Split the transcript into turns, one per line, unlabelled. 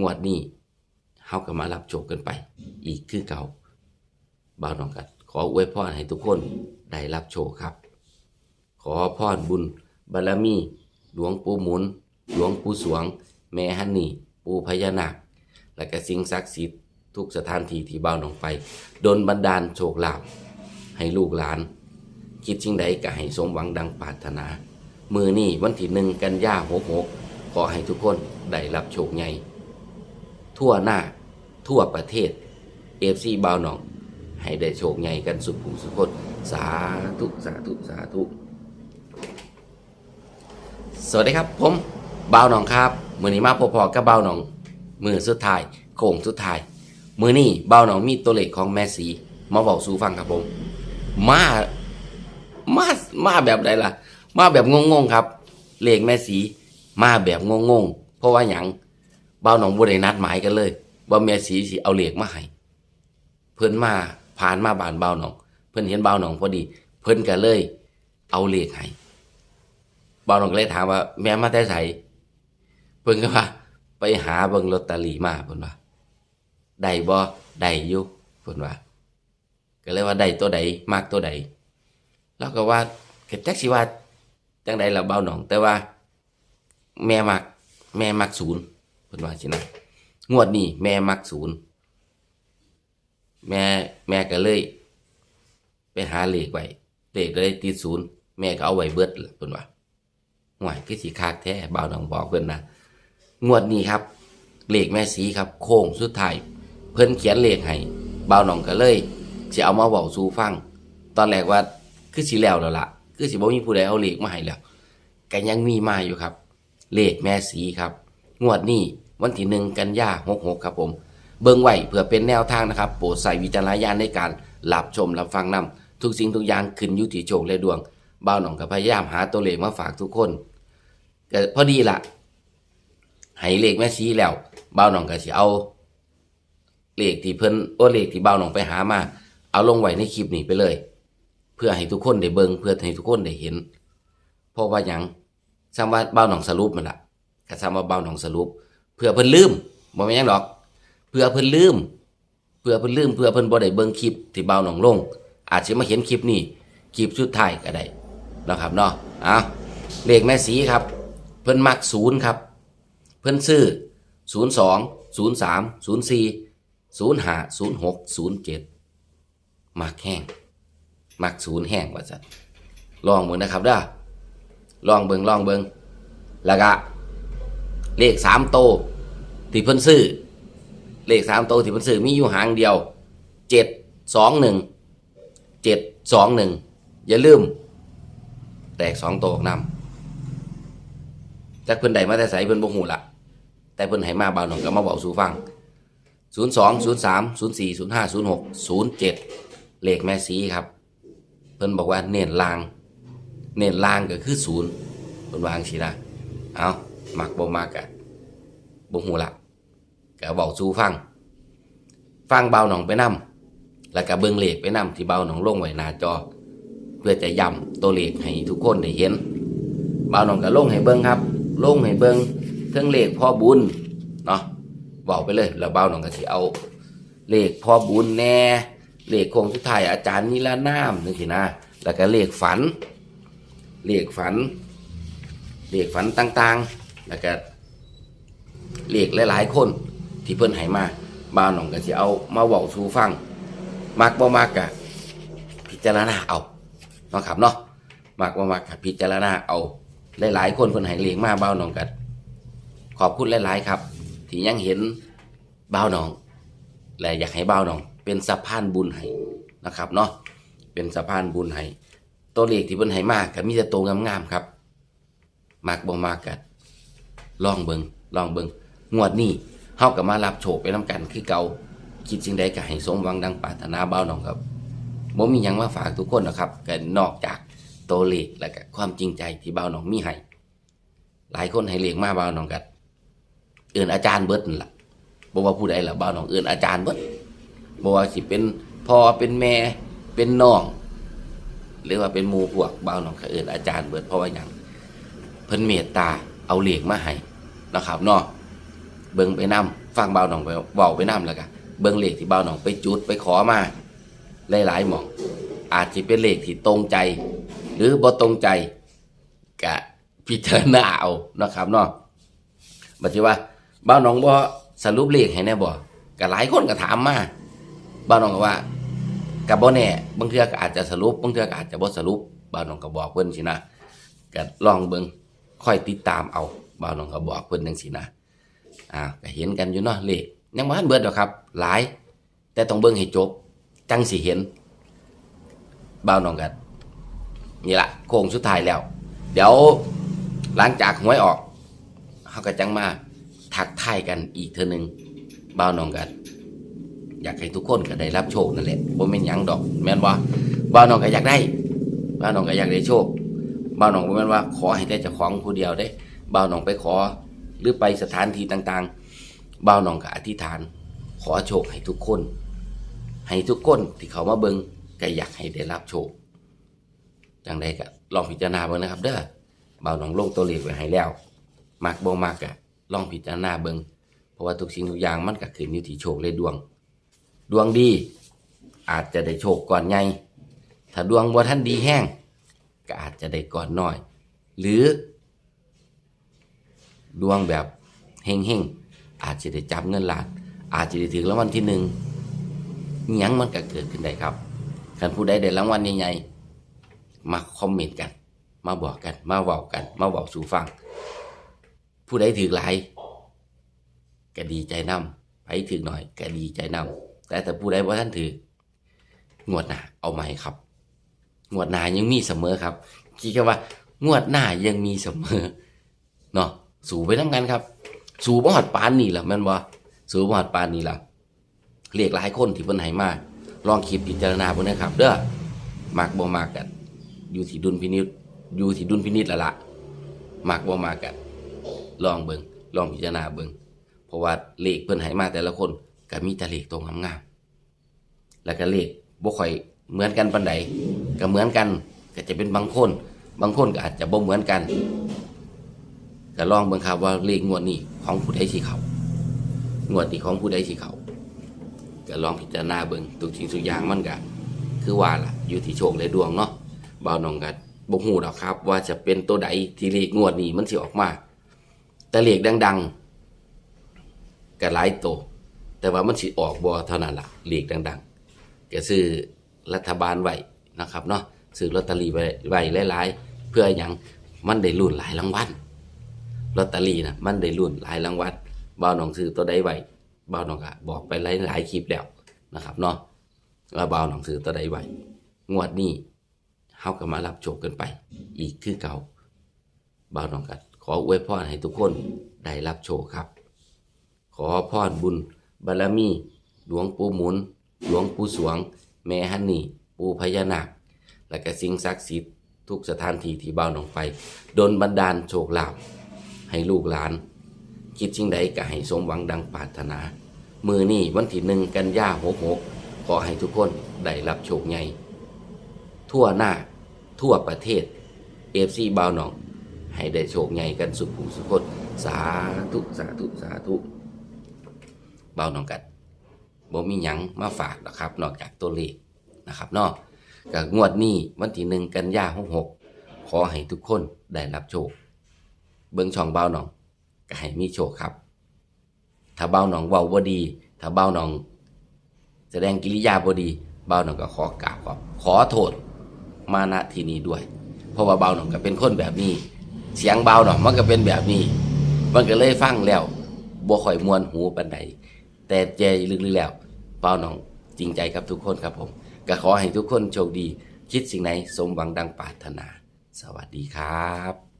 งวดนี้เฮาก็มารับโชคกันไป อีกคือเก่าบ่าวน้องกันขออวยพรให้ทุกคนได้รับโชคครับ ขอพรบุญบารมี หลวงปู่หมุน หลวงปู่สวง แม่ฮันนี่ ปู่พญานาค และก็สิ่งศักดิ์สิทธิ์ทุกสถานที่ที่บ่าวน้องไปดนบันดาลโชคลาภให้ลูกหลาน คิดสิ่งใดก็ให้สมหวังดังปรารถนา มือนี่วันที่หนึ่งกันยาหกหกขอให้ทุกคนได้รับโชคใหญ่ ทั่วหน้าทั่วประเทศเอฟซีบาวหนอง ให้ได้โชคใหญ่กันสุขผู้สุขคนสาธุสาธุสาธุ สวัสดีครับผมบาวหนองครับมือนี้มาพอๆกับบาวหนอง มือสุดท้ายโค้งสุดท้ายมือนี้บาวหนองมีตัวเลขของแม่สีมาบอกสู่ฟังครับผมมามามาแบบใดล่ะ มาแบบงงๆครับ เลขแม่สี มาแบบงงๆเพราะว่าหยัง บ่าหนองบ่ได้นัดหมายกันเลย ว่าแม่สีสิเอาเหลขมาให้เพิ่นมาผ่านมาบ้านบ่าหนอง เพิ่นเห็นบ่าหนองพอดี เพิ่นก็เลย เอาเหลขให้บ่าหนองก็เลยถามว่า แม่มาแต่ไสเพิ่นก็ว่า ไปหาเบิ่งลอตเตอรี่มาเพิ่นว่าได้บ่ได้อยู่เพิ่นว่าก็เลยว่าได้ตัวใดมากตัวใดแล้วก็ว่าเก็จักสิว่าจังใดล่ะเบ้าหนอง แต่ว่า แม่มัก แม่มักศูนย์ พิ่นว่าสินะงวดนี้แม่มักศูนย์แม่แม่ก็เลย ไปหาเลขไว้เลขก็เลยติดศูนย์แม่ก็เอาไว้เบิดล่ะเพิ่นว่าห่วยคือสิคากแท้เบาหนองบอกเพิ่นนะงวดนี้ครับเลขแม่สีครับ โค้งสุดท้ายเพิ่นเขียนเลขให้เบาหนองก็เลยสิเอามาเว้าสู่ฟัง ตอนแรกว่าคือสิแล้วแล้วล่ะ คือสิบ่มีผู้ใดเอาเลขมาให้แล้วก็ยังมีมาอยู่ครับ เลขแม่สีครับ งวดนี้ วันที่หนึ่งกันยา66ครับผม เบิ่งไว้เพื่อเป็นแนวทางนะครับ โปรดใส่วิจารณญาณในการรับชมรับฟังนำทุกสิ่งทุกอย่างขึ้นอยู่ที่โชคและดวงบ่าวหนองก็พยายามหาตัวเลขมาฝากทุกคนก็พอดีล่ะให้เลขแม่ชีแล้วบ่าวหนองก็สิเอาเลขที่เพิ่นโอ้เลขที่บ่าวหนองไปหามา เอาลงไว้ในคลิปนี้ไปเลย เพื่อให้ทุกคนได้เบิ่งเพื่อให้ทุกคนได้เห็นเพราะว่าหยังซ้ำว่าบ่าวหนองสรุปมันล่ะก็ซ้ำว่าบ่าวหนองสรุป พื่อเพิ่นลืมบ่แม่นยังดอก เพื่อเพิ่นลืม เพื่อเพิ่นลืม เพื่อเพิ่นบ่ได้เบิ่งคลิปที่เบาหนองลง อาจสิมาเห็นคลิปนี้คลิปสุดท้ายก็ได้นะครับเนาะเอาเลขแม่สีครับ เพิ่นมักศูนย์ครับ เพิ่นซื้อ02 03 04 05 06 07มักแห้งมักศูนย์แห้งว่าซั่นลองเบิ่งนะครับเด้อลองเบิ่งลองเบิ่งแล้วก็ เลข3โตที่เพิ่นซื้อ เลข3โตที่เพิ่นซื้อมีอยู่หางเดียว721 721องหนึ่งอย่าลืม แตก2โตวออกนำจักเพิ่นใดมาแต่ไสเพิ่นบ่ฮู้ละแต่เพิ่นให้มาบ่าหนองก็มาเว้าสู่ฟัง02 03 04 05 06 07เลขแม่สีครับ เพิ่นบอกว่าเน้นลาง เน้นลางก็คือศูนย์เพิ่นวางสินะเอา มักบ่มักอะบ่ฮู้ละก็เว้าสู่ฟัง ฟังเบาหนองไปนํแล้วก็เบิ่งเลขไปนํที่เบาหนองลงไว้หน้าจอ เพื่อจะย้ำตัวเลขให้ทุกคนได้เห็น เบาวน้องก็ลงให้เบิ่งครับ ลงให้เบิ่งเทั้งเลขพ่อบุญเนาะบอกไปเลยแล้วเบาวน้องก็สิเอา เลขพ่อบุญแน่เลขโคงสุดท้ายอาจารย์นิรนามนึงสินะ แล้วก็เลขฝัน เลขฝัน เลขฝันต่างๆ แล้วก็เลขหลายๆ คนที่เพิ่นให้มาบ่าวน้องก็สิเอามาเว้าสู่ฟังมักบ่มักกะพิจารณาเอาเนาะครับเนาะมากว่ามากกับพิจารณาเอาหลายๆคนคนให้เลี้ยงมาบ้าหนองกันขอบคุณหลายๆครับ ที่ยังเห็นบ้าหนอง และอยากให้บ้าหนอง เป็นสะพานบุญให้นะครับเนาะเป็นสะพานบุญให้ตัวเลขที่เพิ่นให้มากกับมีแต่ตัวงามๆครับมากบ่มากกัน ลองเบิงลองเบิงงวดนี้เฮากับมารับโชคไปนํกันคือเก่าคิดสิ่งใดก็ให้สมหวังดังปรารถนาเบ้าหนองครับบ่มีหยังมาฝากทุกคนนะครับก็นอกจากตัวเลขและก็ความจริงใจที่เบ่าวน้องมีให้หลายคนให้เลขมาเบ่าวน้องกัดเอื่นอาจารย์เบิดนั่นล่ะบ่ว่าผู้ใดล่ะบ่าวน้องเอื่นอาจารย์เบิดบ่ว่าสิเป็นพ่อเป็นแม่เป็นน้องหรือว่าเป็นหมู่พวกบ่าวน้องก็เอื่นอาจารย์เบิดเพราะว่าหยังเพิ่นเมตตาเอาเลขมาให้ นะครับเนาะเบิ่งไปนํฟังเบาหนองไปเว้าไปนํแล้วก็เบิ่งเลขที่เบาหนองไปจุดไปขอมาหลายๆหม่อง อาจจะเป็นเลขที่ตรงใจ หรือบ่ตรงใจก็พิจารณาเอานะครับเนาะบัดนี้ว่าเบาหนองบ่สรุปเลขให้แน่บ่ก็หลายคนก็ถามมาเบาหนองก็ว่าก็บ่แน่บางเทื่อก็อาจจะสรุปบางเทื่อก็อาจจะบ่สรุปเบาหนองก็บอกเพิ่นสินะก็ลองเบิ่งค่อยติดตามเอา บาหนองก็บอกเพิ่นจังซี่นะอ่าก็เห็นกันอยู่เนาะเลขยังบ่ทันเบิดดอกครับ หลาย แต่ต้องเบิ่งให้จบ จังสิเห็นบ่าวน้องกันนี่ละโค้งสุดท้ายแล้ว เดี๋ยวหลังจากหวยออกเฮาก็จังมาทักทายกันอีกเทื่อนึงบ่าวน้องกันอยากให้ทุกคนก็ได้รับโชคนั่นแหละบ่แม่นหยังดอก แม่นบ่บ่าวน้องก็อยากได้บ่าวน้องก็อยากได้โชคบ่าวน้องบ่แม่นว่าขอให้แต่เจ้าของผู้เดียวเด้ บ่าวหนองไปขอ หรือไปสถานที่ต่างๆบ่าวหนองก็อธิษฐาน ขอโชคให้ทุกคน ให้ทุกคนที่เขามาเบิงก็อยากให้ได้รับโชคจังใดก็ลองพิจารณาเบิ่งนะครับ เด้อบ่าวหนองลงตัวเลขไว้ให้แล้วมักบ่มักก็ลองพิจารณาเบิงเพราะว่าทุกสิ่งทุกอย่างมันก็ขึ้นอยู่ที่โชคและดวง ดวงดีอาจจะได้โชคก่อนใหญ่ถ้าดวงบ่ทันดีแห้งก็อาจจะได้ก่อนน้อย หรือ ดวงแบบเฮงๆอาจจะได้จับเงินล้าน อาจจะได้ถึงรางวัลที่หนึ่งยังมันก็เกิดขึ้นได้ครับคันผู้ใดได้รางวัลใหญ่ๆมาคอมเมนต์กัน มาบอกกัน มาเว้ากัน มาเว้าสู่ฟัง ผู้ใดถือหลายก็ดีใจนำไปถือหน่อยก็ดีใจนำแต่แต่ผู้ใดว่าท่านถืองวดหน้าเอาใหม่ครับ งวดหน้ายังมีเสมอครับคิดแค่ว่างวดหน้ายังมีเสมอเนาะ สู่ไปทำกันครับ สู่บ่ฮอดปานนี่แหละแม่นบ่สู่บ่ฮอดปานนี่แหละเรียกหลายคนที่เพิ่นให้มาลองคิดพิจารณาเบิ่งนะครับ เด้อมักบ่มักกัน อยู่ที่ดุลพินิจอยู่ที่ดุลพินิจล้วล่ะมักบ่มักกัน ลองเบิ่งลองพิจารณาเบิ่งเพราะว่าเลขเพิ่นให้มาแต่ละคนก็มีแต่เลขตรงงามๆแล้วก็เลขบ่ค่อยเหมือนกันปานใดก็เหมือนกันก็จะเป็นบางคน บางคนก็อาจจะบ่เหมือนกัน ก็ลองเบิ่งครับว่าเลขงวดนี้ของผู้ใดสิเขางวดนี้ของผู้ใดสิเขาก็ลองพิจารณาเบิ่งทุกสิ่งทุกอย่างมันก็คือว่าล่ะอยู่ที่โชคและดวงเนาะบ่าวน้องก็บ่ฮู้ดอกครับ ว่าจะเป็นตัวใดที่เลขงวดนี้มันสิออกมา แต่เลขดัง ๆก็หลายตัวแต่ว่ามันสิออกบ่เท่านั้นล่ะเลขดัง ๆก็ซื้อรัฐบาลไว้นะครับเนาะซื้อลอตเตอรี่ไว้ไว้หลายๆเพื่อหยังมันได้ลุ้นหลายรางวัล ลอตเตอรี่นะมันได้รุ่นหลายรางวัลบ่าวหนองซื้อตัวใดไว้บ่าวหนองก็บอกไปหลายหลายคลิปแล้วนะครับเนาะว่าบ่าวหนองซื้อตัวใดไว้งวดนี้เฮาก็มารับโชคกันไป อีกคือเก่าบ่าวหนองก็ขออวยพรให้ทุกคนได้รับโชคครับ ขอพรบุญบารมี หลวงปู่หมุน หลวงปู่สวง แม่ฮันนี่ ปู่พญานาค และก็สิ่งศักดิ์สิทธิ์ทุกสถานที่ที่บ่าวหนองไป โดนบันดาลโชคลาภ ให้ลูกหลาน คิดสิ่งใดก็ให้สมหวังดังปรารถนา มือนี่วันที่หนึ่งกันยาหกหกขอให้ทุกคนได้รับโชคใหญ่ทั่วหน้าทั่วประเทศเอฟซีบาวหนอง ให้ได้โชคใหญ่กันสุขผู้สุขสาธุสาธุสาธุบาวหนองกัดบ่มีหยังมาฝากนะครับ นอกจากตัวเลขนะครับเนาะกับงวดนี้วันที่หนึ่งกันยาหกหกขอให้ทุกคนได้รับโชค เบิ่งช่องเบ้าหนองก็ให้มีโชคครับ ถ้าเบ้าหนองเว้าบ่ดี ถ้าเบ้าหนอง แสดงกิริยาบ่ดี เบ้าหนองก็ขอกราบขอขอโทษมาณที่นี้ด้วย เพราะว่าเบ้าหนองก็เป็นคนแบบนี้ เสียงเบ้าหนองมันก็เป็นแบบนี้ มันก็เลยฟังแล้วบ่ค่อยมวนหูปานใดแต่ใจลึกๆแล้วเบ้าหนองจริงใจกับทุกคนครับผมก็ขอให้ทุกคนโชคดี คิดสิ่งไหนสมหวังดังปรารถนา สวัสดีครับ